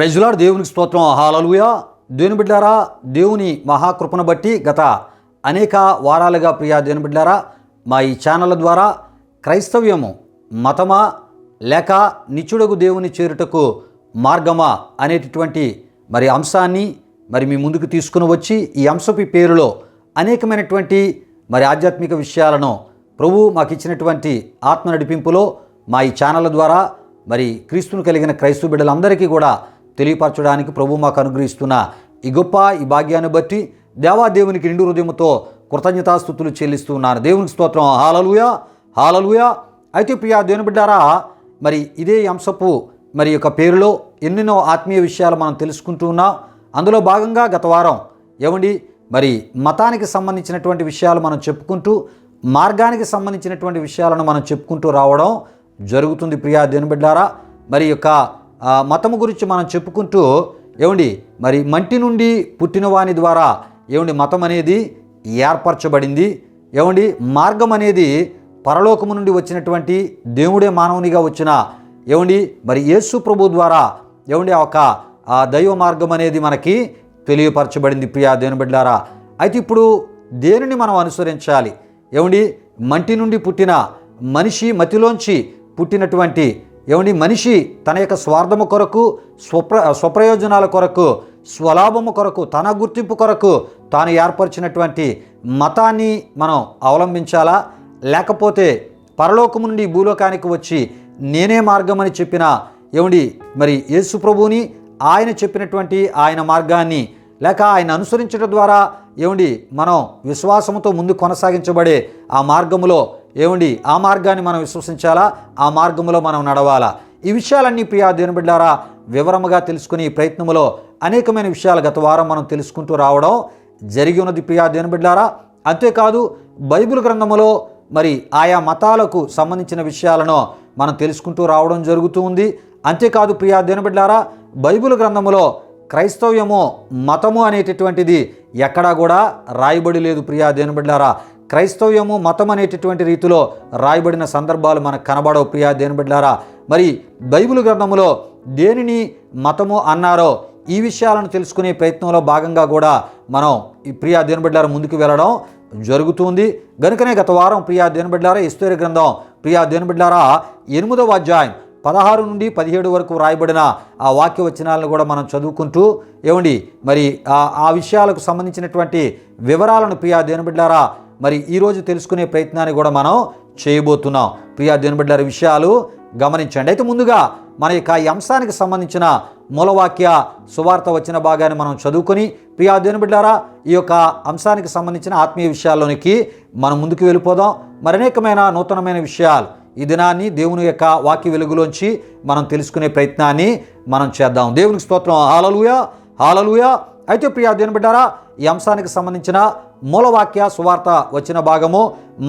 ప్రజలాడు దేవునికి స్తోత్రం. హాలలుయ దేవుని బిడ్డారా దేవుని మహాకృపను బట్టి గత అనేక వారాలుగా ప్రియా దేవుని బిడ్డారా మా ఈ ఛానల్ ద్వారా క్రైస్తవ్యము మతమా లేక నిత్యుడగు దేవుని చేరుటకు మార్గమా అనేటటువంటి మరి అంశాన్ని మరి మీ ముందుకు తీసుకుని వచ్చి ఈ అంశపు పేరులో అనేకమైనటువంటి మరి ఆధ్యాత్మిక విషయాలను ప్రభు మాకు ఇచ్చినటువంటి ఆత్మ నడిపింపులో మా ఈ ఛానల్ ద్వారా మరి క్రీస్తును కలిగిన క్రైస్తవ బిడ్డలందరికీ కూడా తెలియపరచడానికి ప్రభు మాకు అనుగ్రహిస్తున్న ఈ గొప్ప ఈ భాగ్యాన్ని బట్టి దేవాదేవునికి నిండు హృదయంతో కృతజ్ఞతాస్థుతులు చెల్లిస్తున్నాను దేవునికి స్తోత్రం. హాలలుయా. హాలలుయా. అయితే ప్రియా దేవుని బిడ్డారా మరి ఇదే అంశపు మరి యొక్క పేరులో ఎన్నెన్నో ఆత్మీయ విషయాలు మనం తెలుసుకుంటూ ఉన్నాం. అందులో భాగంగా గత వారం ఏమండి మరి మతానికి సంబంధించినటువంటి విషయాలు మనం చెప్పుకుంటూ మార్గానికి సంబంధించినటువంటి విషయాలను మనం చెప్పుకుంటూ రావడం జరుగుతుంది ప్రియా దేని బిడ్డారా. మరి యొక్క మతము గురించి మనం చెప్పుకుంటూ ఏమండి మరి మంటి నుండి పుట్టిన వాని ద్వారా ఏమండి మతం అనేది ఏర్పరచబడింది? ఏమండి మార్గం అనేది పరలోకము నుండి వచ్చినటువంటి దేవుడే మానవునిగా వచ్చిన ఏమండి మరి యేసు ప్రభు ద్వారా ఏమండి ఒక ఆ దైవ మార్గం అనేది మనకి తెలియపరచబడింది ప్రియా దేవుని బిడ్డారా. అయితే ఇప్పుడు దేనిని మనం అనుసరించాలి? ఏమండి మంటి నుండి పుట్టిన మనిషి మతిలోంచి పుట్టినటువంటి ఏమండి? మనిషి తన యొక్క స్వార్థము కొరకు స్వప్ర స్వప్రయోజనాల కొరకు స్వలాభము కొరకు తన గుర్తింపు కొరకు తాను ఏర్పరిచినటువంటి మతాన్ని మనం అవలంబించాలా? లేకపోతే పరలోకము నుండి భూలోకానికి వచ్చి నేనే మార్గమని చెప్పిన? ఏమండి? మరి యేసు ప్రభువుని ఆయన చెప్పినటువంటి ఆయన మార్గాన్ని లేక ఆయన అనుసరించడం ద్వారా ఏమండి? మనం విశ్వాసంతో ముందు కొనసాగించబడే ఆ మార్గములో ఏమండి? ఆ మార్గాన్ని మనం విశ్వసించాలా? ఆ మార్గములో మనం నడవాలా? ఈ విషయాలన్నీ ప్రియా దేవుని బిడ్డారా వివరముగా తెలుసుకుని ఈ ప్రయత్నములో అనేకమైన విషయాలు గత వారం మనం తెలుసుకుంటూ రావడం జరిగి ఉన్నది ప్రియా దేవుని బిడ్డారా అంతేకాదు బైబిల్ గ్రంథములో మరి ఆయా మతాలకు సంబంధించిన విషయాలను మనం తెలుసుకుంటూ రావడం జరుగుతూ ఉంది. అంతేకాదు ప్రియా దేనబిడ్డారా బైబిల్ గ్రంథములో క్రైస్తవ్యము మతము అనేటటువంటిది ఎక్కడా కూడా రాయబడి లేదు ప్రియా దేనబిడ్డారా క్రైస్తవ్యము మతం అనేటటువంటి రీతిలో రాయబడిన సందర్భాలు మనకు కనబడవు ప్రియా దేనబిడ్డారా మరి బైబిల్ గ్రంథములో దేనిని మతము అన్నారో ఈ విషయాలను తెలుసుకునే ప్రయత్నంలో భాగంగా కూడా మనం ఈ ప్రియా దేనబిడ్డారా ముందుకు వెళ్ళడం జరుగుతుంది. గనుకనే గత వారం ప్రియా దేనబిడ్డారా ఇస్తూరి గ్రంథం ప్రియా దేనబిడ్డారా ఎనిమిదవ అధ్యాయం పదహారు నుండి పదిహేడు వరకు రాయబడిన ఆ వాక్య వచనాలను కూడా మనం చదువుకుంటూ ఏమండి? మరి ఆ ఆ విషయాలకు సంబంధించినటువంటి వివరాలను ప్రియా దేనబిడ్డారా మరి ఈరోజు తెలుసుకునే ప్రయత్నాన్ని కూడా మనం చేయబోతున్నాం. ప్రియా దేనబిడ్డారా విషయాలు గమనించండి. అయితే ముందుగా మన యొక్క ఈ అంశానికి సంబంధించిన మూలవాక్య సువార్త వచ్చిన భాగాన్ని మనం చదువుకొని ప్రియా దేవుని బిడ్డారా ఈ యొక్క అంశానికి సంబంధించిన ఆత్మీయ విషయాల్లోనికి మనం ముందుకు వెళ్ళిపోదాం. మరి అనేకమైన నూతనమైన విషయాలు ఈ దినాన్ని దేవుని యొక్క వాక్య వెలుగులోంచి మనం తెలుసుకునే ప్రయత్నాన్ని మనం చేద్దాం. దేవునికి స్తోత్రం. Hallelujah hallelujah. అయితే ప్రియా దేవుని బిడ్డారా ఈ అంశానికి సంబంధించిన మూలవాక్య సువార్త వచ్చిన భాగము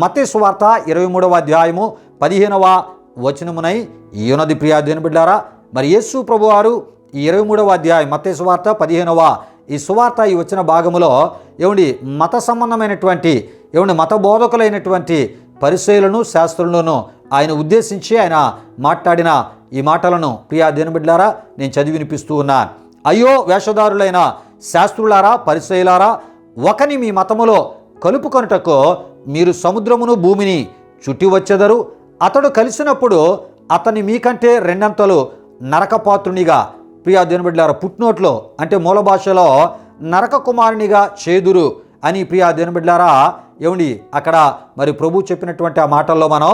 మతి సువార్త ఇరవై మూడవ అధ్యాయము పదిహేనవ వచనమునై ఈనది ప్రియా దేవుని బిడ్డారా. మరి యేసు ప్రభువారు ఈ ఇరవై మూడవ అధ్యాయం మతే సువార్త పదిహేనవ ఈ సువార్త ఈ వచ్చిన భాగములో ఏమండి మత సంబంధమైనటువంటి ఏమండి మత బోధకులైనటువంటి పరిశైలను శాస్త్రులను ఆయన ఉద్దేశించి ఆయన మాట్లాడిన ఈ మాటలను ప్రియా దేనబిడ్లారా నేను చదివి వినిపిస్తూ ఉన్నాను అయ్యో వేషధారులైన శాస్త్రులారా పరిశైలారా ఒకని మీ మతములో కలుపుకొనుటకు మీరు సముద్రమును భూమిని చుట్టి వచ్చెదరు. అతడు కలిసినప్పుడు అతని మీకంటే రెండంతలు నరకపాత్రునిగా ప్రియా దేనబిడ్లారా పుట్నోట్లో అంటే మూల భాషలో నరక కుమారునిగా చేదురు అని ప్రియా దేనబిడ్లారా ఏమండి అక్కడ మరి ప్రభు చెప్పినటువంటి ఆ మాటల్లో మనం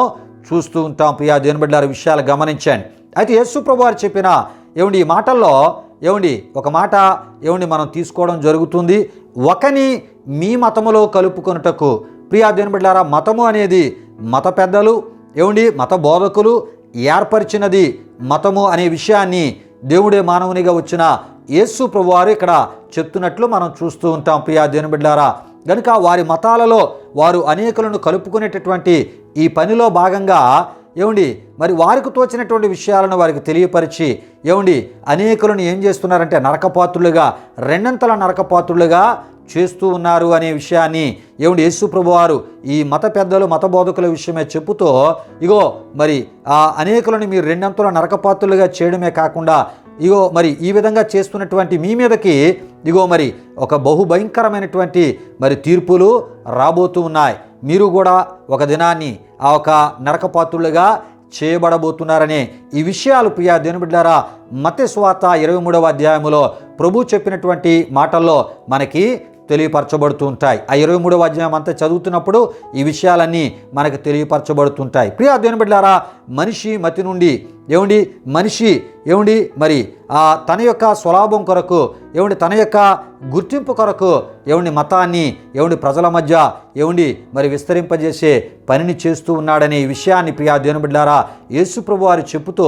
చూస్తూ ఉంటాం. ప్రియా దేనబిడ్లారా విషయాలు గమనించండి. అయితే యేసు ప్రభు వారు చెప్పిన ఏమండి ఈ మాటల్లో ఏమండి ఒక మాట ఏమండి మనం తీసుకోవడం జరుగుతుంది. ఒకని మీ మతములో కలుపుకొనుటకు. ప్రియా బిడ్డారా మతము అనేది మత పెద్దలు ఏమండి మత బోధకులు ఏర్పరిచినది. మతము అనే విషయాన్ని దేవుడే మానవునిగా వచ్చిన యేసు ప్రభువారు ఇక్కడ చెప్తున్నట్లు మనం చూస్తూ ఉంటాం. ప్రియా బిడ్డారా కనుక వారి మతాలలో వారు అనేకులను కలుపుకునేటటువంటి ఈ పనిలో భాగంగా ఏమండి మరి వారికి తోచినటువంటి విషయాలను వారికి తెలియపరిచి ఏమండి అనేకులను ఏం చేస్తున్నారంటే నరకపాత్రులుగా రెండంతల నరకపాత్రులుగా చేస్తూ ఉన్నారు అనే విషయాన్ని ఏమిటి యేసుప్రభు వారు ఈ మత పెద్దలు మత బోధకుల విషయమే చెప్పుతూ ఇగో మరి ఆ అనేకులను మీరు రెండంతల నరకపాత్రులుగా చేయడమే కాకుండా ఇగో మరి ఈ విధంగా చేస్తున్నటువంటి మీ మీదకి ఇగో మరి ఒక బహుభయంకరమైనటువంటి మరి తీర్పులు రాబోతూ ఉన్నాయి. మీరు కూడా ఒక దినాన్ని ఆ ఒక నరకపాత్రులుగా చేయబడబోతున్నారనే ఈ విషయాలు ప్రియా దేనిబిడ్డారా మత స్వాత ఇరవై మూడవ అధ్యాయంలో ప్రభు చెప్పినటువంటి మాటల్లో మనకి తెలియపరచబడుతూ ఉంటాయి. ఆ ఇరవై మూడవ అధ్యాయం అంతా చదువుతున్నప్పుడు ఈ విషయాలన్నీ మనకు తెలియపరచబడుతుంటాయి. ప్రియా దేని బిడ్డారా మనిషి మతి నుండి ఏమండి మనిషి ఏమండి మరి ఆ తన యొక్క స్వలాభం కొరకు ఏమండి తన యొక్క గుర్తింపు కొరకు ఏమండి మతాన్ని ఏమండి ప్రజల మధ్య ఏమండి మరి విస్తరింపజేసే పనిని చేస్తూ ఉన్నాడనే ఈ విషయాన్ని ప్రియా దేని బిడ్డారా యేసుప్రభు వారు చెప్పుతూ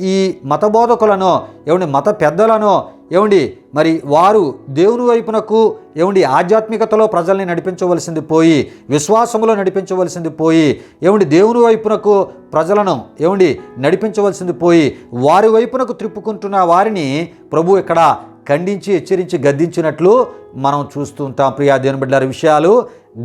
ఈ మత బోధకులను ఏమండి మత పెద్దలను ఏమండి మరి వారు దేవుని వైపునకు ఏమండి ఆధ్యాత్మికతలో ప్రజల్ని నడిపించవలసింది పోయి విశ్వాసములో నడిపించవలసింది పోయి ఏమండి దేవుని వైపునకు ప్రజలను ఏమండి నడిపించవలసింది పోయి వారి వైపునకు త్రిప్పుకుంటున్న వారిని ప్రభు ఇక్కడ ఖండించి హెచ్చరించి గద్దించినట్లు మనం చూస్తూ ఉంటాం. ప్రియా దేవుని బిడ్డారి విషయాలు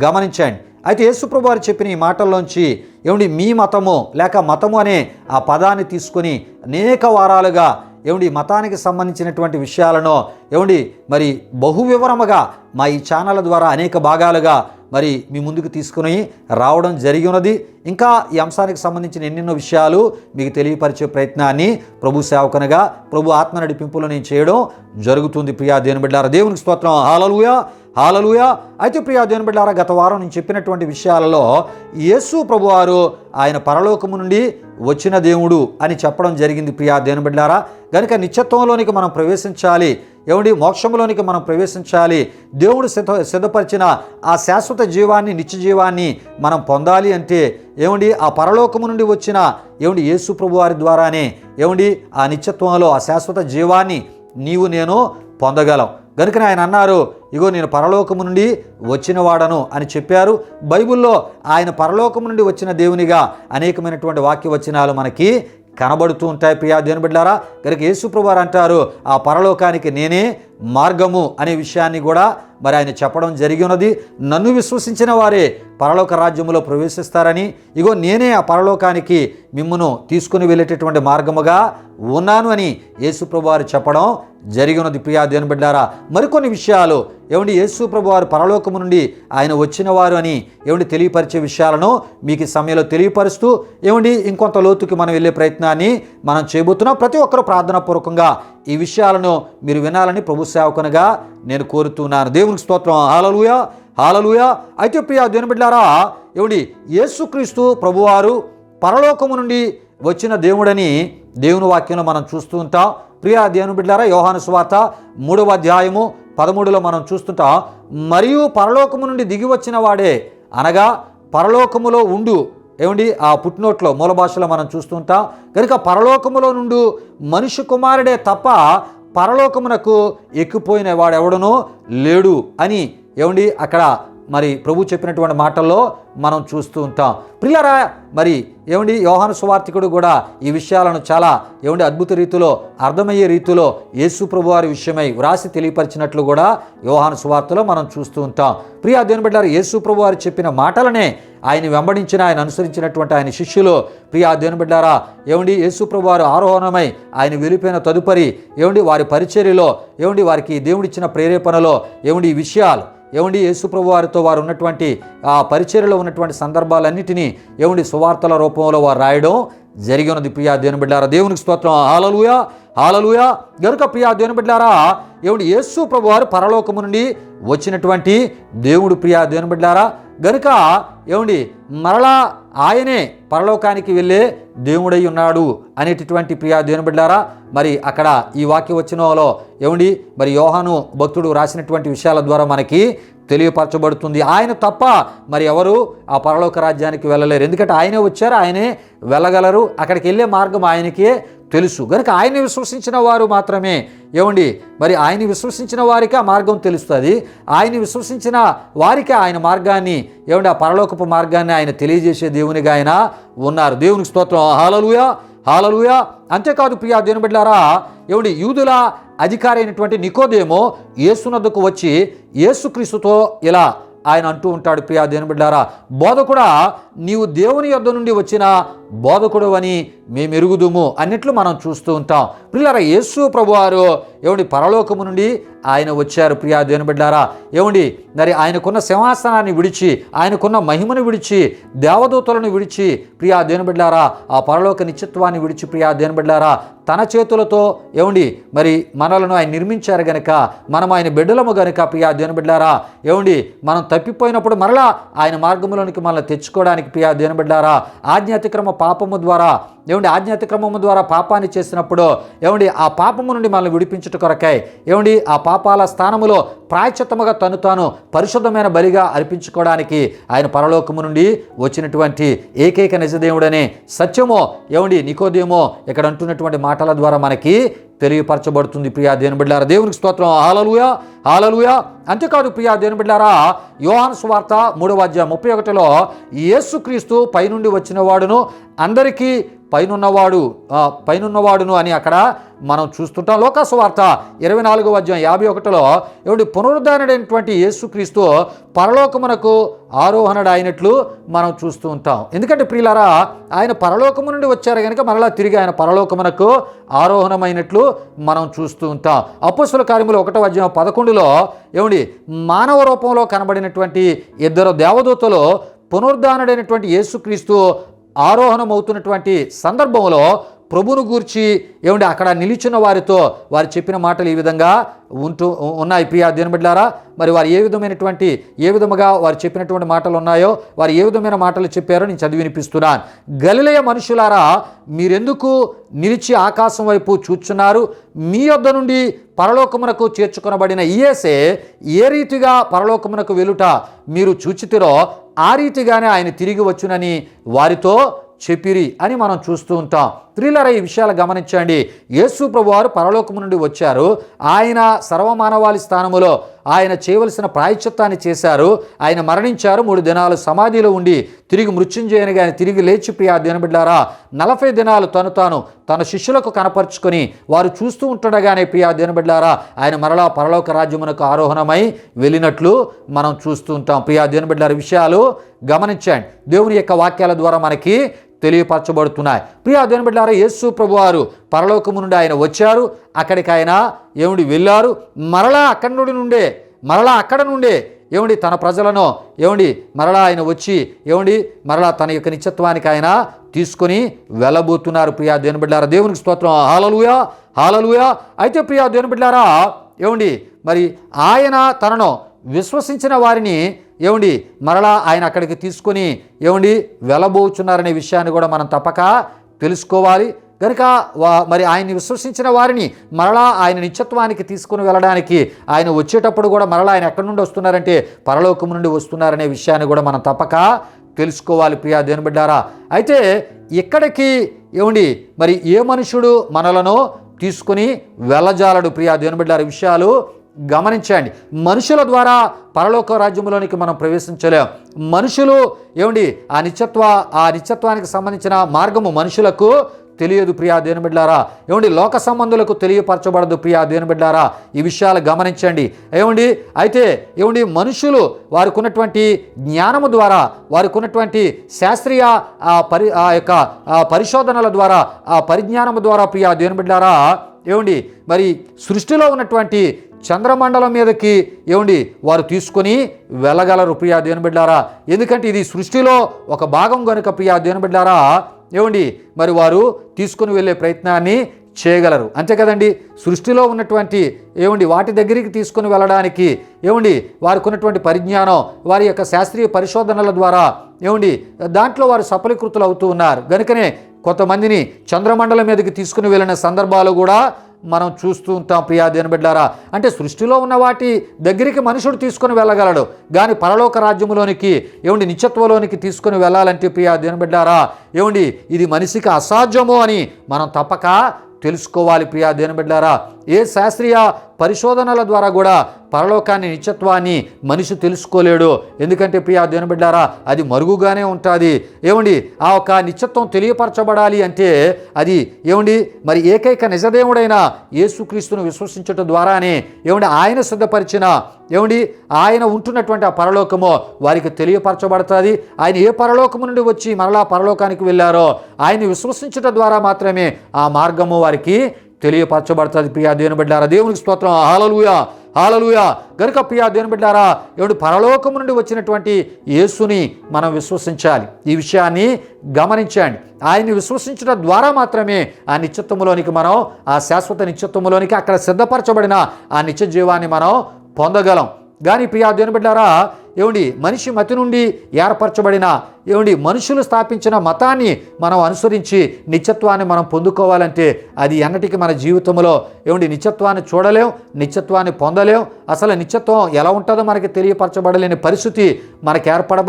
గమనించండి. అయితే యేసుప్రభు వారు చెప్పిన ఈ మాటల్లోంచి ఏమిటి మీ మతము లేక మతము అనే ఆ పదాన్ని తీసుకొని అనేక వారాలుగా ఏమిటి మతానికి సంబంధించినటువంటి విషయాలను ఏమిటి మరి బహు వివరముగా మా ఈ ఛానల్ ద్వారా అనేక భాగాలుగా మరి మీ ముందుకు తీసుకుని రావడం జరిగి ఉన్నది ఇంకా ఈ అంశానికి సంబంధించిన ఎన్నెన్నో విషయాలు మీకు తెలియపరిచే ప్రయత్నాన్ని ప్రభు సేవకనగా ప్రభు ఆత్మ నడిపింపులో నేను చేయడం జరుగుతుంది. ప్రియా దేని బిడ్డారా దేవునికి స్తోత్రం. హాలలుగా హాలలుయా. అయితే ప్రియా దేవుని బిడ్డారా గత వారం నేను చెప్పినటువంటి విషయాలలో యేసు ప్రభువారు ఆయన పరలోకము నుండి వచ్చిన దేవుడు అని చెప్పడం జరిగింది ప్రియా దేవుని బిడ్డారా కనుక నిత్యత్వంలోనికి మనం ప్రవేశించాలి. ఏమండి? మోక్షంలోనికి మనం ప్రవేశించాలి. దేవుడు సిద్ధ సిద్ధపరిచిన ఆ శాశ్వత జీవాన్ని నిత్య జీవాన్ని మనం పొందాలి అంటే ఏమండి? ఆ పరలోకము నుండి వచ్చిన ఏమండి? యేసు ప్రభు వారి ద్వారానే ఏమండి? ఆ నిత్యత్వంలో ఆ శాశ్వత జీవాన్ని నీవు నేను పొందగలం. గనుక ఆయన అన్నారు ఇగో నేను పరలోకము నుండి వచ్చినవాడను అని చెప్పారు. బైబిల్లో ఆయన పరలోకము నుండి వచ్చిన దేవునిగా అనేకమైనటువంటి వాక్య వచనాలు మనకి కనబడుతూ ఉంటాయి. ప్రియా దేవుని బిడ్డారా కనుక యేసుప్రభువారు అంటారు ఆ పరలోకానికి నేనే మార్గము అనే విషయాన్ని కూడా మరి ఆయన చెప్పడం జరిగి ఉన్నది నన్ను విశ్వసించిన వారే పరలోక రాజ్యములో ప్రవేశిస్తారని ఇగో నేనే ఆ పరలోకానికి మిమ్మను తీసుకుని వెళ్ళేటటువంటి మార్గముగా ఉన్నాను అని యేసుప్రభు వారు చెప్పడం జరిగి ఉన్నది. ప్రియా దేని బిడ్డారా మరికొన్ని విషయాలు. ఏమండి యేసుప్రభు వారు పరలోకము నుండి ఆయన వచ్చిన వారు అని ఏమండి తెలియపరిచే విషయాలను మీకు ఈ సమయంలో తెలియపరుస్తూ ఏమండి ఇంకొంత లోతుకి మనం వెళ్ళే ప్రయత్నాన్ని మనం చేయబోతున్నాం. ప్రతి ఒక్కరూ ప్రార్థనాపూర్వకంగా ఈ విషయాలను మీరు వినాలని ప్రభు సేవకునిగా నేను కోరుతున్నాను. దేవునికి స్తోత్రం. హాలలుయ హాలలుయ అయితే ప్రియా దేవుని బిడ్డారా ఏమండి యేసుక్రీస్తు ప్రభువారు పరలోకము నుండి వచ్చిన దేవుడని దేవుని వాక్యంలో మనం చూస్తూ ఉంటాం. ప్రియా దేవుని బిడ్డారా యోహాను స్వార్త మూడవ అధ్యాయము పదమూడులో మనం చూస్తుంటాం. మరియు పరలోకము నుండి దిగి వచ్చిన వాడే అనగా పరలోకములో ఉండు ఏమండి? ఆ పుట్టినోట్లో మూల భాషలో మనం చూస్తుంటాం. కనుక పరలోకములో నుండు మనిషి కుమారుడే తప్ప పరలోకమునకు ఎక్కిపోయిన వాడెవడనూ లేడు అని ఏమండి? అక్కడ మరి ప్రభు చెప్పినటువంటి మాటల్లో మనం చూస్తూ ఉంటాం. ప్రియరా మరి ఏమండి యోహాను సువార్థికుడు కూడా ఈ విషయాలను చాలా ఏమండి అద్భుత రీతిలో అర్థమయ్యే రీతిలో యేసు ప్రభు వారి విషయమై వ్రాసి తెలియపరిచినట్లు కూడా యోహాను సువార్తలో మనం చూస్తూ ఉంటాం. ప్రియా దేవుని బిడ్డారు యేసు ప్రభు వారు చెప్పిన మాటలనే ఆయన వెంబడించిన ఆయన అనుసరించినటువంటి ఆయన శిష్యులు ప్రియా దేవుని బిడ్డారా ఏమండి యేసు ప్రభు వారు ఆరోహణమై ఆయన వెళ్ళిపోయిన తదుపరి ఏమండి వారి పరిచర్యలో ఏమండి వారికి దేవుడిచ్చిన ప్రేరేపణలో ఏమండి ఈ విషయాలు ఏమండి యేసుప్రభు వారితో వారు ఉన్నటువంటి ఆ పరిచర్యలో ఉన్నటువంటి సందర్భాలన్నిటినీ ఏమండి సువార్తల రూపంలో వారు రాయడం జరిగి ఉన్నది ప్రియా దేవుని బిడ్డారా దేవునికి స్తోత్రం. Hallelujah hallelujah. గనుక ప్రియా దేవుని బిడ్డారా ఏమిటి యేసు ప్రభు వారు పరలోకము నుండి వచ్చినటువంటి దేవుడు ప్రియా దేవుని బిడ్డారా. గనుక ఏమండి మరలా ఆయనే పరలోకానికి వెళ్ళే దేవుడై ఉన్నాడు అనేటటువంటి ప్రియా దేవుని బిడ్డారా మరి అక్కడ ఈ వాక్య వచ్చినలో ఏమండి? మరి యోహాను భక్తుడు రాసినటువంటి విషయాల ద్వారా మనకి తెలియపరచబడుతుంది. ఆయన తప్ప మరి ఎవరు ఆ పరలోక రాజ్యానికి వెళ్ళలేరు. ఎందుకంటే ఆయనే వచ్చారు ఆయనే వెళ్ళగలరు. అక్కడికి వెళ్ళే మార్గం ఆయనకే తెలుసు. కనుక ఆయన్ని విశ్వసించిన వారు మాత్రమే. ఏమండి? మరి ఆయన విశ్వసించిన వారికి ఆ మార్గం తెలుస్తుంది. ఆయన విశ్వసించిన వారికి ఆయన మార్గాన్ని ఏమండి? ఆ పరలోకపు మార్గాన్ని ఆయన తెలియజేసే దేవునిగా ఆయన ఉన్నారు. దేవునికి స్తోత్రం. హాలలుయా హాలలుయా అంతేకాదు ప్రియా దేవుని బిడ్డారా ఏమండి? యూదుల అధికారి అయినటువంటి నికోదేమో యేసునద్దకు వచ్చి యేసుక్రీస్తుతో ఇలా ఆయన అంటూ ఉంటాడు ప్రియా దేని బిడ్డారా బోధకుడా నీవు దేవుని యొద్ద నుండి వచ్చిన బోధకుడు అని మేము ఎరుగుదుము మనం చూస్తూ ఉంటాం. ప్రియులారా యేసు ప్రభువారు ఏమండి పరలోకము నుండి ఆయన వచ్చారు. ప్రియా దేవుని బిడ్డారా ఏమండి మరి ఆయనకున్న సింహాసనాన్ని విడిచి ఆయనకున్న మహిమను విడిచి దేవదూతలను విడిచి ప్రియా దేవుని బిడ్డారా ఆ పరలోక నిత్యత్వాన్ని విడిచి ప్రియా దేవుని బిడ్డారా తన చేతులతో ఏమండి మరి మనలను ఆయన నిర్మించారు గనక మనం ఆయన బిడ్డలము గనక ప్రియా దేవుని బిడ్డారా ఏమండి మనం తప్పిపోయినప్పుడు మరలా ఆయన మార్గంలోనికి మనల్ని తెచ్చుకోవడానికి ప్రియా దేని బిడ్డారా ఆజ్ఞాతిక్రమ పాపము ద్వారా ఏమండి ఆజ్ఞాతిక్రమము ద్వారా పాపాన్ని చేసినప్పుడు ఏమండి ఆ పాపము నుండి మనల్ని విడిపించుట కొరకై ఏమండి ఆ పాపాల స్థానములో ప్రాయచిత్తముగా తను తాను పరిశుద్ధమైన బలిగా అర్పించుకోవడానికి ఆయన పరలోకము నుండి వచ్చినటువంటి ఏకైక నిజదేవుడనే సత్యమో ఏమండి నికోదేమో ఇక్కడ అంటున్నటువంటి మాటల ద్వారా మనకి తెలియపరచబడుతుంది. ప్రియా దేనిబిడ్డారా దేవునికి స్తోత్రం. ఆలలుయా ఆలలుయా అంతేకాదు ప్రియా దేని యోహాన్ స్వార్త మూడవ అధ్యాయం ముప్పై ఒకటిలో యేసుక్రీస్తు పైనుండి వచ్చిన వాడును అందరికీ పైనున్నవాడు పైనున్నవాడును అని అక్కడ మనం చూస్తుంటాం. లోకాసువార్త ఇరవై నాలుగో అధ్యాయం యాభై ఒకటిలో ఏమిటి పునరుద్ధానుడైనటువంటి యేసుక్రీస్తు పరలోకమునకు ఆరోహణుడు అయినట్లు మనం చూస్తూ ఉంటాం. ఎందుకంటే ప్రియులారా ఆయన పరలోకము నుండి వచ్చారు కనుక మరలా తిరిగి ఆయన పరలోకమునకు ఆరోహణమైనట్లు మనం చూస్తూ ఉంటాం. అప్పుసుల కార్యములు ఒకటో అధ్యాయం పదకొండులో ఏమిటి మానవ రూపంలో కనబడినటువంటి ఇద్దరు దేవదూతలు పునరుద్ధానుడైనటువంటి యేసుక్రీస్తు ఆరోహణమవుతున్నటువంటి సందర్భంలో ప్రభును గూర్చి ఏమంటే అక్కడ నిలిచిన వారితో వారు చెప్పిన మాటలు ఈ విధంగా ఉంటూ ఉన్నాయి. ప్రియా దేని బిడ్డారా మరి వారు ఏ విధమైనటువంటి ఏ విధముగా వారు చెప్పినటువంటి మాటలు ఉన్నాయో వారు ఏ విధమైన మాటలు చెప్పారో నేను చదివి వినిపిస్తున్నాను. గలిలయ మనుషులారా మీరెందుకు నిలిచి ఆకాశం వైపు చూచున్నారు? మీ యొద్ద నుండి పరలోకమునకు చేర్చుకొనబడిన ఈయేసే ఏ రీతిగా పరలోకమునకు వెలుట మీరు చూచితిరో ఆ రీతిగానే ఆయన తిరిగి వచ్చునని వారితో చెప్పిరి అని మనం చూస్తూ ఉంటాం. థ్రిల్లర్ ఈ విషయాలు గమనించండి. యేసు ప్రభు వారు పరలోకము నుండి వచ్చారు. ఆయన సర్వమానవాళి స్థానములో ఆయన చేయవలసిన ప్రాయశ్చిత్తాన్ని చేశారు. ఆయన మరణించారు. మూడు దినాలు సమాధిలో ఉండి తిరిగి మృత్యుంజయనిగా ఆయన తిరిగి లేచి ప్రియా దినబిడ్డారా నలభై దినాలు తను తాను తన శిష్యులకు కనపరుచుకొని వారు చూస్తూ ఉంటుండగానే ప్రియా దినబిడ్డారా ఆయన మరలా పరలోక రాజ్యమునకు ఆరోహణమై వెళ్ళినట్లు మనం చూస్తూ ఉంటాం. ప్రియా దినబిడ్డారి విషయాలు గమనించండి. దేవుని యొక్క వాక్యాల ద్వారా మనకి తెలియపరచబడుతున్నాయి. ప్రియా దేవుని బిడ్డారా యేసు ప్రభువారు పరలోకము నుండి ఆయన వచ్చారు. అక్కడికి ఆయన ఏమిడి వెళ్ళారు? మరలా అక్కడి నుండి నుండే మరలా అక్కడ నుండే ఏమిడి తన ప్రజలను ఏమిడి మరలా ఆయన వచ్చి ఏమిడి మరలా తన యొక్క నిత్యత్వానికి ఆయన తీసుకొని వెళ్ళబోతున్నారు. ప్రియా దేవుని బిడ్డారా దేవునికి స్తోత్రం. Hallelujah hallelujah. అయితే ప్రియా దేవుని బిడ్డారా మరి ఆయన తనను విశ్వసించిన వారిని ఏమండి మరలా ఆయన అక్కడికి తీసుకొని ఏమండి వెళ్ళబోచున్నారనే విషయాన్ని కూడా మనం తప్పక తెలుసుకోవాలి. కనుక మరి ఆయన్ని విశ్వసించిన వారిని మరలా ఆయన నిత్యత్వానికి తీసుకుని వెళ్ళడానికి ఆయన వచ్చేటప్పుడు కూడా మరలా ఆయన ఎక్కడి నుండి వస్తున్నారంటే పరలోకం నుండి వస్తున్నారనే విషయాన్ని కూడా మనం తప్పక తెలుసుకోవాలి ప్రియా దేనిబిడ్డారా అయితే ఇక్కడికి ఏమండి మరి ఏ మనుషుడు మనలను తీసుకుని వెళ్ళజాలడు ప్రియా దేనిబిడ్డారు విషయాలు? గమనించండి. మనుషుల ద్వారా పరలోక రాజ్యంలోనికి మనం ప్రవేశించలేం. మనుషులు ఏమండి? ఆ నిత్యత్వ ఆ నిత్యత్వానికి సంబంధించిన మార్గము మనుషులకు తెలియదు ప్రియా దేనిబిడ్లారా ఏమండి? లోక సంబంధులకు తెలియపరచబడదు ప్రియా దేనిబిడ్లారా ఈ విషయాలు గమనించండి. ఏమండి? అయితే ఏమండి? మనుషులు వారికి ఉన్నటువంటి జ్ఞానము ద్వారా వారికి ఉన్నటువంటి శాస్త్రీయ పరి ఆ యొక్క పరిశోధనల ద్వారా ఆ పరిజ్ఞానము ద్వారా ప్రియా దేనిబిడ్లారా ఏమండి? మరి సృష్టిలో ఉన్నటువంటి చంద్రమండలం మీదకి ఏమండి వారు తీసుకొని వెళ్ళగలరు ప్రియా దేని బిడ్డారా ఎందుకంటే ఇది సృష్టిలో ఒక భాగం కనుక ప్రియా దేని బిడ్డారా ఏమండి మరి వారు తీసుకుని వెళ్ళే ప్రయత్నాన్ని చేయగలరు. అంతే కదండి సృష్టిలో ఉన్నటువంటి ఏమండి వాటి దగ్గరికి తీసుకుని వెళ్ళడానికి ఏమండి వారికి ఉన్నటువంటి పరిజ్ఞానం వారి యొక్క శాస్త్రీయ పరిశోధనల ద్వారా ఏమండి దాంట్లో వారు సఫలీకృతులు అవుతూ ఉన్నారు. కనుకనే కొంతమందిని చంద్రమండలం మీదకి తీసుకుని వెళ్ళిన సందర్భాలు కూడా మనం చూస్తూ ఉంటాం ప్రియా దేని బిడ్డారా అంటే సృష్టిలో ఉన్న వాటి దగ్గరికి మనుషుడు తీసుకొని వెళ్ళగలడు. కానీ పరలోక రాజ్యములోనికి ఏమండి నిత్యత్వంలోనికి తీసుకుని వెళ్ళాలంటే ప్రియా దేని బిడ్డారా ఏమండి ఇది మనిషికి అసాధ్యము అని మనం తప్పక తెలుసుకోవాలి ప్రియా దేని బిడ్డారా ఏ శాస్త్రీయ పరిశోధనల ద్వారా కూడా పరలోకాన్ని నిత్యత్వాన్ని మనిషి తెలుసుకోలేడు. ఎందుకంటే ప్రియా దేనబిడ్డారా అది మరుగుగానే ఉంటుంది. ఏమండి? ఆ ఒక నిత్యత్వం తెలియపరచబడాలి అంటే అది ఏమండి? మరి ఏకైక నిజదేవుడైన యేసుక్రీస్తును విశ్వసించడం ద్వారానే ఏమండి? ఆయన సిద్ధపరిచిన ఏమండి? ఆయన ఉంటున్నటువంటి ఆ పరలోకము వారికి తెలియపరచబడుతుంది. ఆయన ఏ పరలోకము నుండి వచ్చి మరలా పరలోకానికి వెళ్ళారో ఆయన విశ్వసించడం ద్వారా మాత్రమే ఆ మార్గము వారికి తెలియపరచబడుతుంది. ప్రియా దేవుని బిడ్డారా దేవునికి స్తోత్రం. హాలలుయా హాలలుయా గనుక ప్రియా దేవుని బిడ్డారా ఏడు పరలోకము నుండి వచ్చినటువంటి యేసుని మనం విశ్వసించాలి. ఈ విషయాన్ని గమనించండి. ఆయన్ని విశ్వసించడం ద్వారా మాత్రమే ఆ నిత్యత్వములోనికి మనం ఆ శాశ్వత నిత్యత్వములోనికి అక్కడ సిద్ధపరచబడిన ఆ నిత్య జీవాన్ని మనం పొందగలం. కానీ ప్రియా దేవుని బిడ్డారా ఏమండి మనిషి మతి నుండి ఏర్పరచబడిన ఏమండి మనుషులు స్థాపించిన మతాన్ని మనం అనుసరించి నిత్యత్వాన్ని మనం పొందుకోవాలంటే అది ఎన్నటికీ మన జీవితంలో ఏమండి నిత్యత్వాన్ని చూడలేం నిత్యత్వాన్ని పొందలేం. అసలు నిత్యత్వం ఎలా ఉంటుందో మనకి తెలియపరచబడలేని పరిస్థితి మనకి ఏర్పడ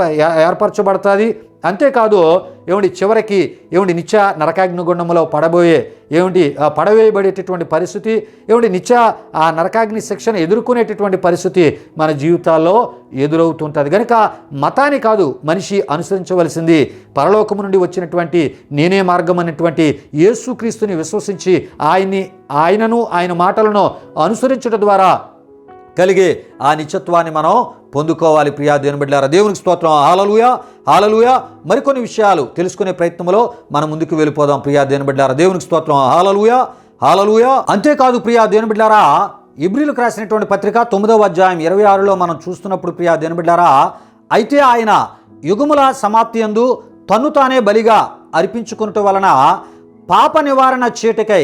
ఏర్పరచబడుతుంది. అంతేకాదు ఏమండి చివరికి ఏమండి నిత్య నరకాగ్నిగుండంలో పడబోయే ఏమిటి ఆ పడవేయబడేటటువంటి పరిస్థితి ఏమిటి నిత్య ఆ నరకాగ్ని శిక్షను ఎదుర్కొనేటటువంటి పరిస్థితి మన జీవితాల్లో ఎదురవుతుంటుంది. కనుక మతాన్ని కాదు మనిషి అనుసరించవలసింది పరలోకము నుండి వచ్చినటువంటి నేనే మార్గం అనేటువంటి యేసుక్రీస్తుని విశ్వసించి ఆయన్ని ఆయనను ఆయన మాటలను అనుసరించడం ద్వారా కలిగే ఆ నిత్యత్వాన్ని మనం పొందుకోవాలి ప్రియా దేవుని బిడ్డారా దేవునికి స్తోత్రం. Hallelujah hallelujah. మరికొన్ని విషయాలు తెలుసుకునే ప్రయత్నంలో మనం ముందుకు వెళ్ళిపోదాం ప్రియా దేవుని బిడ్డారా దేవునికి స్తోత్రం. Hallelujah hallelujah. అంతేకాదు ప్రియా దేవుని బిడ్డారా ఇబ్రిలకు రాసినటువంటి పత్రిక తొమ్మిదవ అధ్యాయం ఇరవై ఆరులో మనం చూస్తున్నప్పుడు ప్రియా దేవుని బిడ్డారా అయితే ఆయన యుగముల సమాప్తి యందు తన్ను తానే బలిగా అర్పించుకున్నట వలన పాప నివారణ చీటకై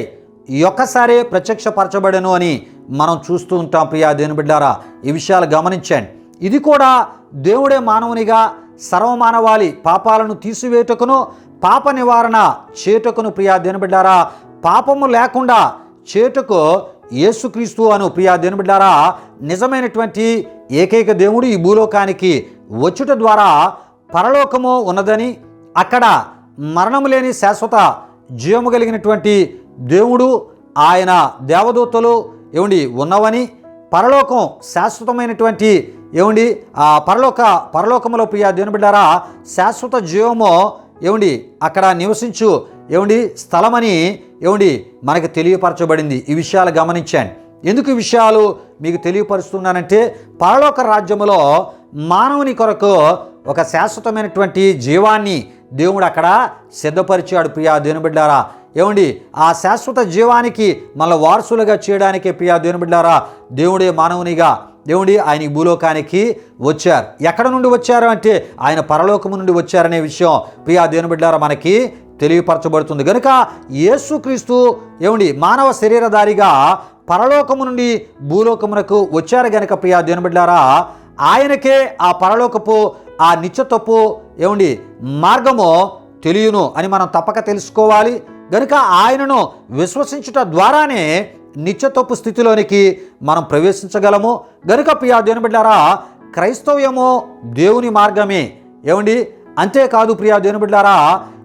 ఒక్కసారే ప్రత్యక్షపరచబడను అని మనం చూస్తూ ఉంటాం. ప్రియా దేవుని బిడ్డారా ఈ విషయాలు గమనించండి. ఇది కూడా దేవుడే మానవునిగా సర్వమానవాళి పాపాలను తీసివేటకును పాప నివారణ చేటకును ప్రియా దేవుని బిడ్డారా పాపము లేకుండా చేటుకు యేసుక్రీస్తు అను ప్రియా దేవుని బిడ్డారా నిజమైనటువంటి ఏకైక దేవుడు ఈ భూలోకానికి వచ్చుట ద్వారా పరలోకము ఉన్నదని అక్కడ మరణము లేని శాశ్వత జీవము కలిగినటువంటి దేవుడు ఆయన దేవదూతలు ఏమండి ఉన్నవని పరలోకం శాశ్వతమైనటువంటి ఏమండి ఆ పరలోక పరలోకములో ప్రియా దేవుని బిడ్డారా శాశ్వత జీవము ఏమండి అక్కడ నివసించు ఏమండి స్థలమని ఏమండి మనకు తెలియపరచబడింది. ఈ విషయాలు గమనించాను. ఎందుకు ఈ విషయాలు మీకు తెలియపరుస్తున్నానంటే పరలోక రాజ్యములో మానవుని కొరకు ఒక శాశ్వతమైనటువంటి జీవాన్ని దేవుడు అక్కడ సిద్ధపరిచాడు ప్రియా దేవుని ఏమండి ఆ శాశ్వత జీవానికి మళ్ళీ వారసులుగా చేయడానికి ప్రియా దేనుబిడ్డారా దేవుడే మానవునిగా. దేవుడి ఆయన భూలోకానికి వచ్చారు. ఎక్కడ నుండి వచ్చారు అంటే ఆయన పరలోకము నుండి వచ్చారనే విషయం ప్రియా దేవుని బిడ్డారా మనకి తెలియపరచబడుతుంది. కనుక యేసుక్రీస్తు ఏమండి మానవ శరీరధారిగా పరలోకము నుండి భూలోకమునకు వచ్చారు గనక ప్రియా దేవుని బిడ్డారా ఆయనకే ఆ పరలోకపు ఆ నిత్యత్వపు ఏమండి మార్గము తెలియను అని మనం తప్పక తెలుసుకోవాలి. గనుక ఆయనను విశ్వసించుట ద్వారానే నిత్యత్వపు స్థితిలోనికి మనం ప్రవేశించగలము. గనుక ప్రియా దేవుని బిడ్డారా క్రైస్తవ్యము దేవుని మార్గమే. ఏమండి అంతేకాదు ప్రియా దేవుని బిడ్డారా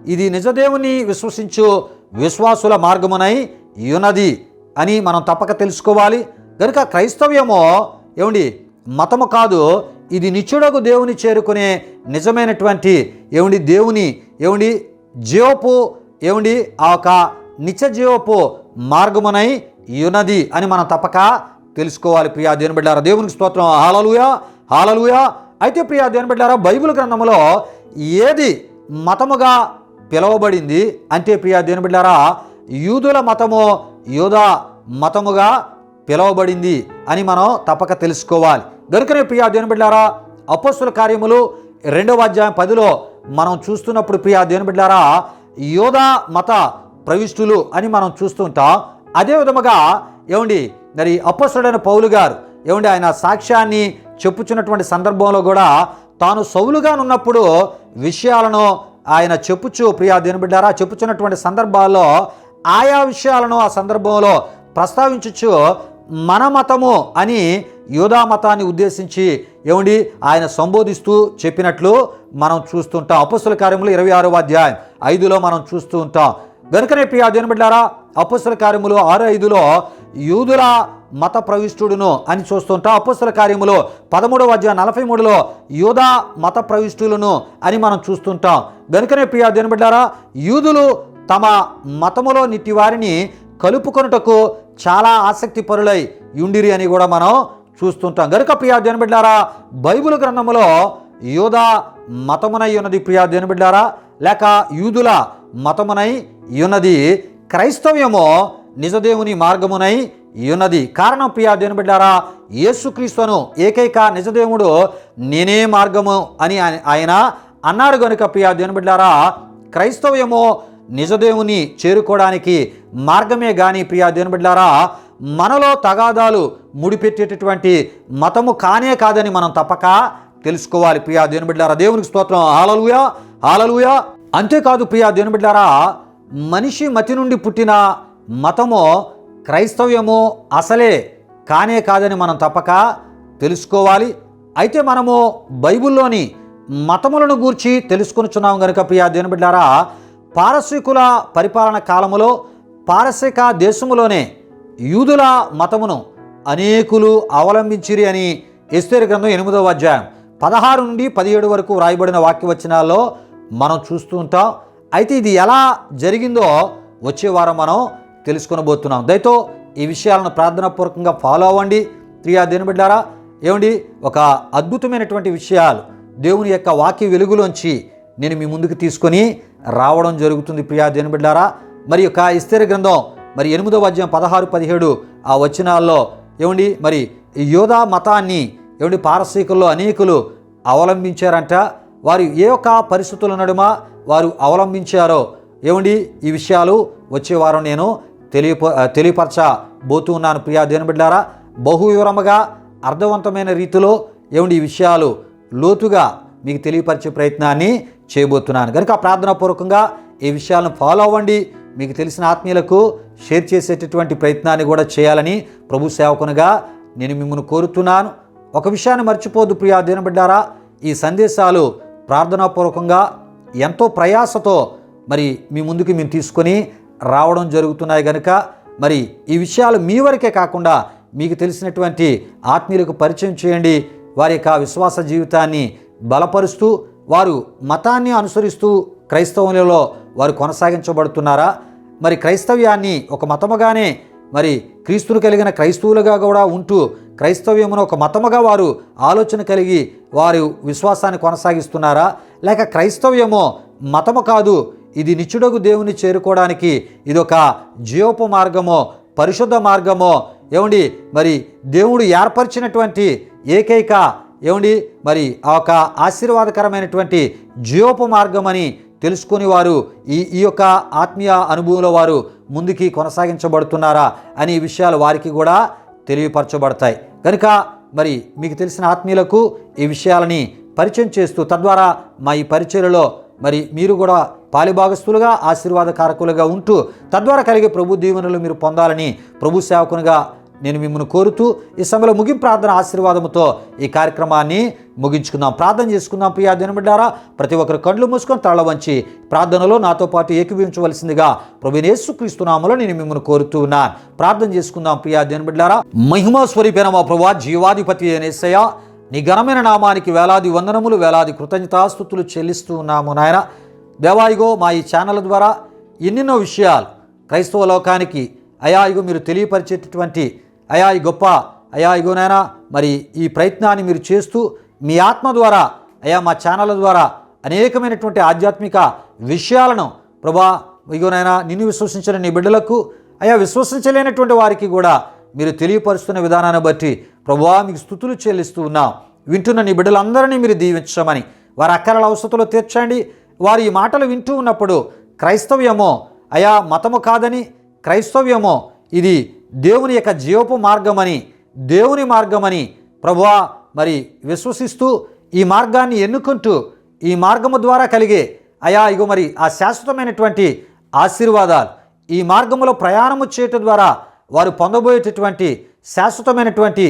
ఇది నిజదేవుని విశ్వసించు విశ్వాసుల మార్గమునై యునది అని మనం తప్పక తెలుసుకోవాలి. కనుక క్రైస్తవ్యము ఏమండి మతము కాదు ఇది నిత్యుడకు దేవుని చేరుకునే నిజమైనటువంటి ఏమండి దేవుని ఏమండి జీవపు ఏమండి ఆ ఒక నిత్య జీవపు మార్గమునై యునది అని మనం తప్పక తెలుసుకోవాలి ప్రియా దేవుని బిడ్డారా. దేవునికి స్తోత్రం. Hallelujah hallelujah. అయితే ప్రియా దేవుని బిడ్డారా బైబిల్ గ్రంథములో ఏది మతముగా పిలువబడింది అంటే ప్రియా దేవుని బిడ్డారా యూదుల మతము యూదా మతముగా పిలువబడింది అని మనం తప్పక తెలుసుకోవాలి. దొరికిన ప్రియా దేవుని బిడ్డారా అపస్సుల కార్యములు రెండవ అధ్యాయం పదిలో మనం చూస్తున్నప్పుడు ప్రియా దేవుని బిడ్డారా యోధా మత ప్రవిష్టులు అని మనం చూస్తుంటాం అదే విధముగా ఏమండి మరి అపస్సుడైన పౌలు గారు ఏమండి ఆయన సాక్ష్యాన్ని చెప్పుచున్నటువంటి సందర్భంలో కూడా తాను సౌలుగా ఉన్నప్పుడు విషయాలను ఆయన చెప్పుచు ప్రియా దేనిబిడ్డారా చెప్పుచున్నటువంటి సందర్భాల్లో ఆయా విషయాలను ఆ సందర్భంలో ప్రస్తావించచ్చు మన మతము అని యోధా మతాన్ని ఉద్దేశించి ఏమండి? ఆయన సంబోధిస్తూ చెప్పినట్లు మనం చూస్తుంటాం. అపస్సుల కార్యములు ఇరవై ఆరో అధ్యాయం ఐదులో మనం చూస్తూ ఉంటాం. గనుకనే ప్రియ అధ్యయనం బిడ్డారా అపస్సుల కార్యములు ఆరు ఐదులో యూదుల మత ప్రవిష్టుడును అని చూస్తుంటాం. అపుస్తల కార్యములో పదమూడవ అధ్యాయం నలభై మూడులో యూదా మత ప్రవిష్టులను అని మనం చూస్తుంటాం. గనుకనే ప్రియా దినబడ్డారా యూదులు తమ మతములో నిట్టి వారిని కలుపుకొనుటకు చాలా ఆసక్తి పరులై యుండిరి అని కూడా మనం చూస్తుంటాం. గనుక ప్రియా దినబిడ్డారా బైబిల్ గ్రంథములో యూదా మతమునై ఉన్నది ప్రియా దినబిడ్డారా లేక యూదుల మతమునై ఉన్నది క్రైస్తవ్యమో నిజదేవుని మార్గమునై ఉన్నది. కారణం ప్రియా బిడ్డారా యేసుక్రీస్తును ఏకైక నిజదేవుడు నేనే మార్గము అని ఆయన- అన్నారు. అన్నాడు గనుక ప్రియా బిడ్డారా ఏమో నిజదేవుని చేరుకోవడానికి మార్గమే కానీ ప్రియా బిడ్డారా మనలో తగాదాలు ముడిపెట్టేటటువంటి మతము కానే కాదని మనం తప్పక తెలుసుకోవాలి ప్రియా బిడ్డారా దేవునికి స్తోత్రం. హాలలుయా హాలలుయా అంతేకాదు ప్రియా బిడ్డారా మనిషి మతి నుండి పుట్టిన మతము క్రైస్తవ్యము అసలే కానే కాదని మనం తప్పక తెలుసుకోవాలి. అయితే మనము బైబిల్లోని మతములను గూర్చి తెలుసుకొనిచున్నాం కనుక ప్రియా బిడ్డారా పారసీకుల పరిపాలన కాలములో పారసిక దేశములోనే యూదుల మతమును అనేకులు అవలంబించిరి అని ఎస్తేరు గ్రంథం ఎనిమిదవ అధ్యాయం పదహారు నుండి పదిహేడు వరకు వ్రాయబడిన వాక్యవచనాల్లో మనం చూస్తూ ఉంటాం. అయితే ఇది ఎలా జరిగిందో వచ్చే వారం మనం తెలుసుకునబోతున్నాం. దయతో ఈ విషయాలను ప్రార్థనాపూర్వకంగా ఫాలో అవ్వండి. ప్రియా దేనిబిడ్డారా ఏమండి? ఒక అద్భుతమైనటువంటి విషయాలు దేవుని యొక్క వాక్య వెలుగులోంచి నేను మీ ముందుకు తీసుకొని రావడం జరుగుతుంది ప్రియా దేనిబిడ్డారా మరి యొక్క ఇస్తేర గ్రంథం మరి ఎనిమిదవ అధ్యాయం పదహారు పదిహేడు ఆ వచనాల్లో ఏమండి? మరి యోధా మతాన్ని ఏమండి? పారసీకుల్లో అనేకులు అవలంబించారంట. వారు ఏ ఒక్క పరిస్థితుల నడుమ వారు అవలంబించారో ఏమండి? ఈ విషయాలు వచ్చేవారం నేను తెలియప తెలియపరచబోతూ ఉన్నాను ప్రియా దేని బిడ్డారా అర్థవంతమైన రీతిలో ఏమండి? ఈ విషయాలు లోతుగా మీకు తెలియపరిచే ప్రయత్నాన్ని చేయబోతున్నాను. కనుక ప్రార్థనాపూర్వకంగా ఈ విషయాలను ఫాలో అవ్వండి. మీకు తెలిసిన ఆత్మీయులకు షేర్ చేసేటటువంటి ప్రయత్నాన్ని కూడా చేయాలని ప్రభు సేవకునిగా నేను మిమ్మల్ని కోరుతున్నాను. ఒక విషయాన్ని మర్చిపోదు ప్రియా దీనబడ్డారా ఈ సందేశాలు ప్రార్థనాపూర్వకంగా ఎంతో ప్రయాసతో మరి మీ ముందుకు మేము తీసుకొని రావడం జరుగుతున్నాయి కనుక మరి ఈ విషయాలు మీ వరకే కాకుండా మీకు తెలిసినటువంటి ఆత్మీయులకు పరిచయం చేయండి. వారి యొక్క విశ్వాస జీవితాన్ని బలపరుస్తూ వారు మతాన్ని అనుసరిస్తూ క్రైస్తవులలో వారు కొనసాగించబడుతున్నారా? మరి క్రైస్తవ్యాన్ని ఒక మతముగానే మరి క్రీస్తును కలిగిన క్రైస్తవులుగా కూడా ఉంటూ క్రైస్తవ్యమును ఒక మతముగా వారు ఆలోచన కలిగి వారు విశ్వాసాన్ని కొనసాగిస్తున్నారా? లేక క్రైస్తవ్యము మతము కాదు ఇది నిచ్చుడగు దేవుని చేరుకోవడానికి ఇది ఒక జీవపు మార్గమో పరిశుద్ధ మార్గమో? ఏమండి మరి దేవుడు ఏర్పరిచినటువంటి ఏకైక ఏమండి? మరి ఆ యొక్క ఆశీర్వాదకరమైనటువంటి జీవపు మార్గమని తెలుసుకుని వారు ఈ ఈ యొక్క ఆత్మీయ అనుభవంలో వారు ముందుకి కొనసాగించబడుతున్నారా అని ఈ విషయాలు వారికి కూడా తెలియపరచబడతాయి. కనుక మరి మీకు తెలిసిన ఆత్మీయులకు ఈ విషయాలని పరిచయం చేస్తూ తద్వారా మా ఈ పరిచయలో మరి మీరు కూడా పాలిభాగస్తులుగా ఆశీర్వాదకారకులుగా ఉంటూ తద్వారా కలిగే ప్రభు దీవెనలు మీరు పొందాలని ప్రభు సేవకునిగా నేను మిమ్మల్ని కోరుతూ ఈ సమయంలో ముగింపు ప్రార్థన ఆశీర్వాదముతో ఈ కార్యక్రమాన్ని ముగించుకుందాం. ప్రార్థన చేసుకుందాం ప్రియా దినబిడ్డారా. ప్రతి ఒక్కరు కండ్లు మూసుకొని తళ్ళ వంచి ప్రార్థనలో నాతో పాటు ఏకీభవించవలసిందిగా ప్రభు యేసుక్రీస్తునామలో నేను మిమ్మల్ని కోరుతూ ఉన్నాను ప్రార్థన చేసుకుందాం ప్రియా దినబిడ్డారా. మహిమా స్వరూపేణ మా ప్రభా జీవాధిపతి అనేసయ్య నీ ఘనమైన నామానికి వేలాది వందనములు వేలాది కృతజ్ఞతాస్థుతులు చెల్లిస్తూ ఉన్నాము నాయన. దేవాయిగో మా ఈ ఛానల్ ద్వారా ఎన్నెన్నో విషయాలు క్రైస్తవ లోకానికి అయా ఇగో మీరు తెలియపరిచేటటువంటి అయా ఈ గొప్ప అయా ఇగోనైనా మరి ఈ ప్రయత్నాన్ని మీరు చేస్తూ మీ ఆత్మ ద్వారా అయా మా ఛానళ్ళ ద్వారా అనేకమైనటువంటి ఆధ్యాత్మిక విషయాలను ప్రభా ఇగోనైనా నిన్ను విశ్వసించిన నీ బిడ్డలకు అయా విశ్వసించలేనటువంటి వారికి కూడా మీరు తెలియపరుస్తున్న విధానాన్ని బట్టి ప్రభువా మీకు స్థుతులు చెల్లిస్తూ ఉన్నాం. వింటున్న నీ బిడ్డలందరినీ మీరు దీవించమని వారి అక్కరల అవసరతలో తీర్చండి. వారు ఈ మాటలు వింటూ ఉన్నప్పుడు క్రైస్తవ్యమో అయా మతము కాదని క్రైస్తవ్యమో ఇది దేవుని యొక్క జీవపు మార్గమని దేవుని మార్గమని ప్రభువా మరి విశ్వసిస్తూ ఈ మార్గాన్ని ఎన్నుకుంటూ ఈ మార్గము ద్వారా కలిగే అయా ఇగో మరి ఆ శాశ్వతమైనటువంటి ఆశీర్వాదాలు ఈ మార్గములో ప్రయాణము చేయటం ద్వారా వారు పొందబోయేటటువంటి శాశ్వతమైనటువంటి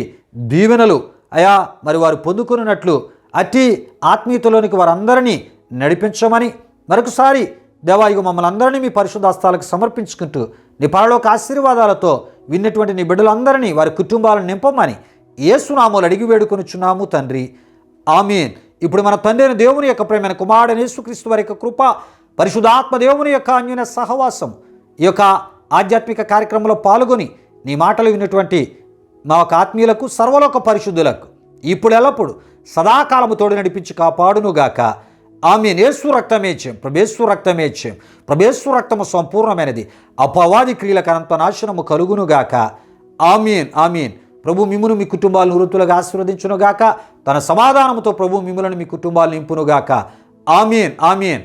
దీవెనలు అయా మరి వారు పొందుకున్నట్లు అతి ఆత్మీయతలోనికి వారందరినీ నడిపించమని మరొకసారి దేవా ఇగో మమ్మల్ని అందరినీ మీ పరిశుద్ధాస్తాలకు సమర్పించుకుంటూ నీ పరలోక ఆశీర్వాదాలతో విన్నటువంటి నీ బిడ్డలందరినీ వారి కుటుంబాలను నింపమని ఏసునామూలు అడిగి వేడుకొనిచున్నాము తండ్రి. ఆమీన్. ఇప్పుడు మన తండ్రి అయిన దేవుని యొక్క ప్రేమైన కుమారుడైన యేసుక్రీస్తు వారి యొక్క కృప పరిశుధాత్మ దేవుని యొక్క అన్యున సహవాసం ఈ యొక్క ఆధ్యాత్మిక కార్యక్రమంలో పాల్గొని నీ మాటలు విన్నటువంటి మా యొక్క ఆత్మీయులకు సర్వలోక పరిశుద్ధులకు ఇప్పుడు ఎల్లప్పుడు సదాకాలము తోడు నడిపించి కాపాడునుగాక. ఆమె నేసు రక్తమేచ్యం ప్రభేశ్వ రక్తమేచ్యం ప్రభేశ్వ రక్తము సంపూర్ణమైనది. అపవాది క్రియలకు అనంత నాశనము కలుగునుగాక. ఆమీన్ ఆమీన్. ప్రభు మిమ్మును మీ కుటుంబాలను వృత్తులుగా ఆశీర్వదించునుగాక. తన సమాధానముతో ప్రభు మిమ్ములను మీ కుటుంబాలు నింపునుగాక. ఆమీన్ ఆమీన్.